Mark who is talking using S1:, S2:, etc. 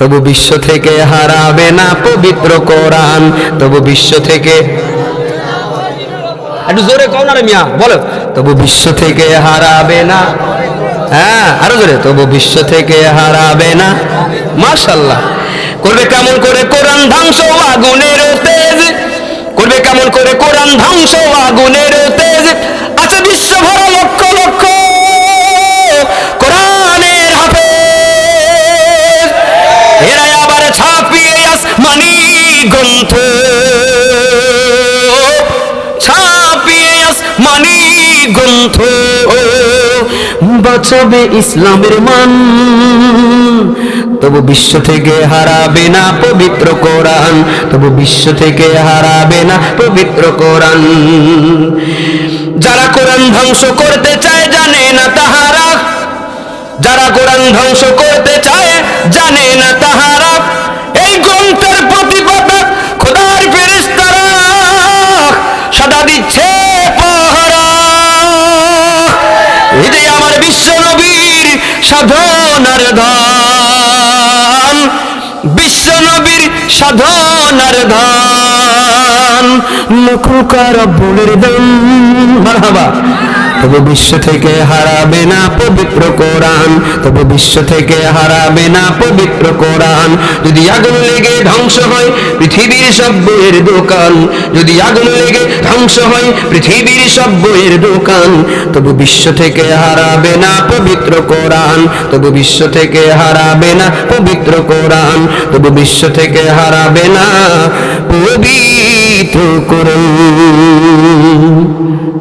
S1: তবু বিশ্ব থেকে হারাবে না পবিত্র কোরআন। তবু বিশ্ব থেকে একটু জোরে কও না মিয়া, বলো। তবু বিশ্ব থেকে হারাবে না। হ্যাঁ আরও জোরে। তবু বিশ্ব থেকে হারাবে না। মাশাল্লাহ করবে কেমন করে কোরআন ধ্বংস, আগুনের তেজ। করবে কেমন করে কোরআন ধ্বংস, আগুনের গ্রন্থ। ছাপিয়ে আসমানি গ্রন্থ। বাঁচাবে ইসলামের মান। তবু বিশ্ব থেকে হারাবে না পবিত্র কোরআন। তবু বিশ্ব থেকে হারাবে না পবিত্র কোরআন। যারা কোরআন ধ্বংস করতে চায় জানে না তাহারা। যারা কোরআন ধ্বংস করতে চায় জানে না তাহারা। বিশ্ব নবীর সাধনার ধান বিশ্ব নবীর সাধনার ধান মুখুকার বলের দম। মারহাবা। তবে বিশ্ব থেকে হারাবে না পবিত্র কোরআন? তবে বিশ্ব থেকে হারাবে না পবিত্র কোরআন? যদি আগুন লেগে ধ্বংস হয় পৃথিবীর সব বইয়ের দোকান। যদি আগুন লেগে ধ্বংস হয় পৃথিবীর সব বইয়ের দোকান। তবু বিশ্ব থেকে হারাবে না পবিত্র কোরআন। তবু বিশ্ব থেকে হারাবে না পবিত্র কোরআন। তবু বিশ্ব থেকে হারাবে না পবিত্র কোরআন।